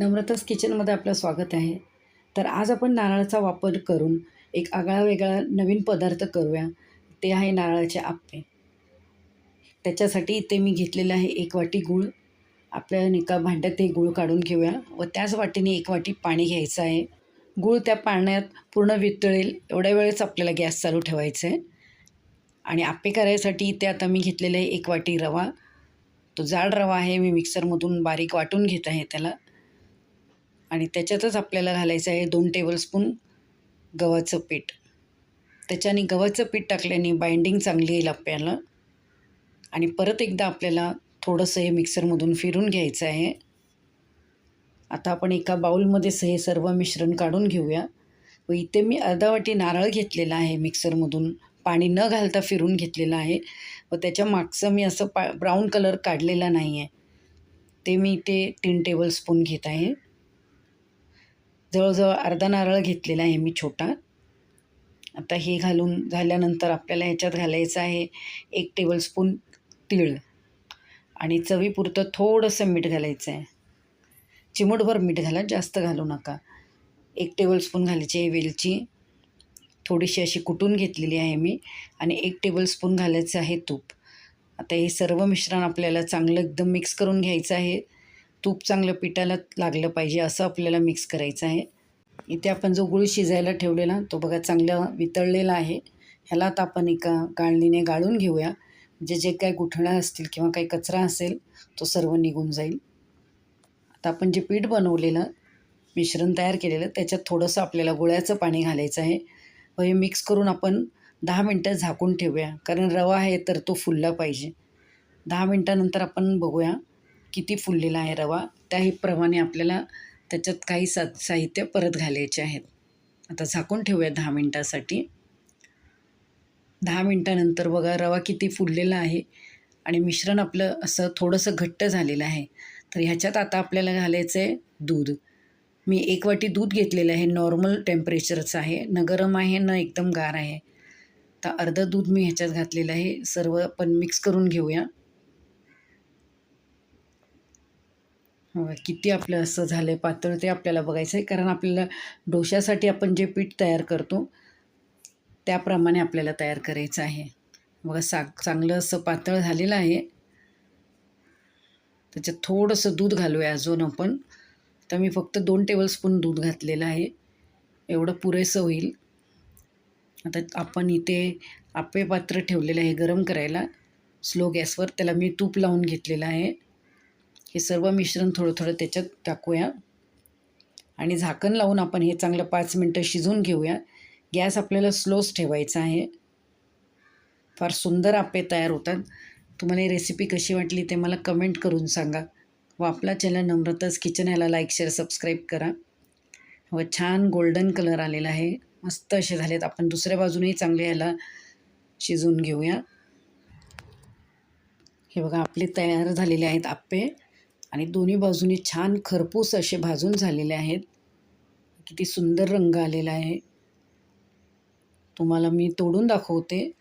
नम्रताच किचनमध्ये आपलं स्वागत आहे. तर आज आपण नारळाचा वापर करून एक आगळा वेगळा नवीन पदार्थ करूया. ते आहे नारळाचे आप्पे. त्याच्यासाठी इथे मी घेतलेलं आहे एक वाटी गूळ. आपल्या एका भांड्यात हे गूळ काढून घेऊया व त्याच वाटीने एक वाटी पाणी घ्यायचं आहे. गूळ त्या पाण्यात पूर्ण वितळेल. एवढ्या वेळेस आपल्याला गॅस चालू ठेवायचं आहे आणि आप्पे करायसाठी इथे आता मी घेतलेलं आहे एक वाटी रवा. तो जाड रवा आहे. मी मिक्सरमधून बारीक वाटून घेत आहे त्याला. आणि त्याच्यातच आपल्याला घालायचं आहे दोन टेबलस्पून गव्हाचं पीठ. त्याच्याने गव्हाचं पीठ टाकल्याने बाइंडिंग चांगली येईल आपल्याला. आणि परत एकदा आपल्याला थोडंसं हे मिक्सरमधून फिरून घ्यायचं आहे. आता आपण एका बाऊलमध्येच हे सर्व मिश्रण काढून घेऊया. व इथे मी अर्धा वाटी नारळ घेतलेला आहे मिक्सरमधून पाणी न घालता फिरून घेतलेलं आहे. व त्याच्या मागचं मी असं पा ब्राऊन कलर काढलेला नाही आहे ते मी इथे तीन टेबलस्पून घेत आहे. जवळजवळ अर्धा नारळ घेतलेला आहे मी छोटा. आता हे घालून झाल्यानंतर आपल्याला ह्याच्यात घालायचं आहे एक टेबलस्पून तीळ आणि चवीपुरतं थोडंसं मीठ घालायचं आहे. चिमूटभर मीठ घाला जास्त घालू नका. एक टेबलस्पून घालायची आहे वेलची. थोडीशी अशी कुटून घेतलेली आहे मी आणि एक टेबलस्पून घालायचं आहे तूप. आता हे सर्व मिश्रण आपल्याला चांगलं एकदम मिक्स करून घ्यायचं आहे. तूप चांगलं पिठाला लागलं पाहिजे असं आपल्याला मिक्स करायचं आहे. इथे आपण जो गुळ शिजायला ठेवलेला तो बघा चांगला वितळलेला आहे. ह्याला आता आपण एका गाळणीने गाळून घेऊया. म्हणजे जे काही गुठळ्या असतील किंवा काही कचरा असेल तो सर्व निघून जाईल. आता आपण जे पीठ बनवलेलं मिश्रण तयार केलेलं त्याच्यात थोडंसं आपल्याला गुळ्याचं पाणी घालायचं आहे. व हे मिक्स करून आपण दहा मिनटं झाकून ठेवूया. कारण रवा आहे तर तो फुलला पाहिजे. दहा मिनटानंतर आपण बघूया. किती फुललेला आहे रवा त्याप्रमाणे आपल्याला त्याच्यात काही सा साहित्य परत घालायचे आहेत. आता झाकून ठेवूया दहा मिनटासाठी. दहा मिनटानंतर बघा रवा किती फुललेला आहे आणि मिश्रण आपलं असं थोडंसं घट्ट झालेलं आहे. तर ह्याच्यात आता आपल्याला घालायचं आहे दूध. मी एक वाटी दूध घेतलेलं आहे नॉर्मल टेम्परेचरचं आहे न गरम आहे न एकदम गार आहे. तर अर्धं दूध मी ह्याच्यात घातलेलं आहे सर्व आपण मिक्स करून घेऊया. किती आपलं असं झालं आहे पातळ ते आपल्याला बघायचं आहे. कारण आपल्याला डोश्यासाठी आपण जे पीठ तयार करतो त्याप्रमाणे आपल्याला तयार करायचं आहे. बघा सा चांगलं असं पातळ झालेलं आहे. त्याच्यात थोडंसं दूध घालूया अजून आपण. तर मी फक्त दोन टेबलस्पून दूध घातलेलं आहे. एवढं पुरेसं होईल. आता आपण इथे आपे पात्र ठेवलेलं आहे गरम करायला. स्लो गॅसवर त्याला मी तूप लावून घेतलेलं आहे. हे सर्व मिश्रण थोडं थोडं त्याच्यात टाकूया. आणि झाकण लावून आपण हे चांगलं पाच मिनटं शिजवून घेऊया. गॅस आपल्याला स्लोच ठेवायचा आहे. फार सुंदर आप्पे तयार होतात. तुम्हाला ही रेसिपी कशी वाटली ते मला कमेंट करून सांगा. व आपला चॅनल नम्रताच किचन ह्याला लाईक शेअर सबस्क्राईब करा. व छान गोल्डन कलर आलेला आहे. मस्त असे झालेत. आपण दुसऱ्या बाजूनेही चांगले ह्याला शिजवून घेऊया. हे बघा आपले तयार झालेले आहेत आप्पे. आणि दोन्ही बाजूनी छान खरपूस असे भाजून झालेले आहेत. किती सुंदर रंग आलेला आहे. तुम्हाला मी तोडून दाखवते.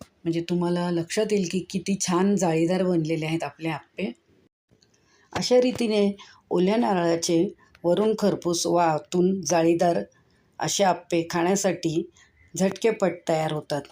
म्हणजे तुम्हाला लक्षात येईल की किती छान जाळीदार बनलेले आहेत आपले आप्पे. अशा रीतीने ओल्या नारळाचे वरून खरपूस वातून आतून जाळीदार असे आप्पे खाण्यासाठी झटकेपट तयार होतात.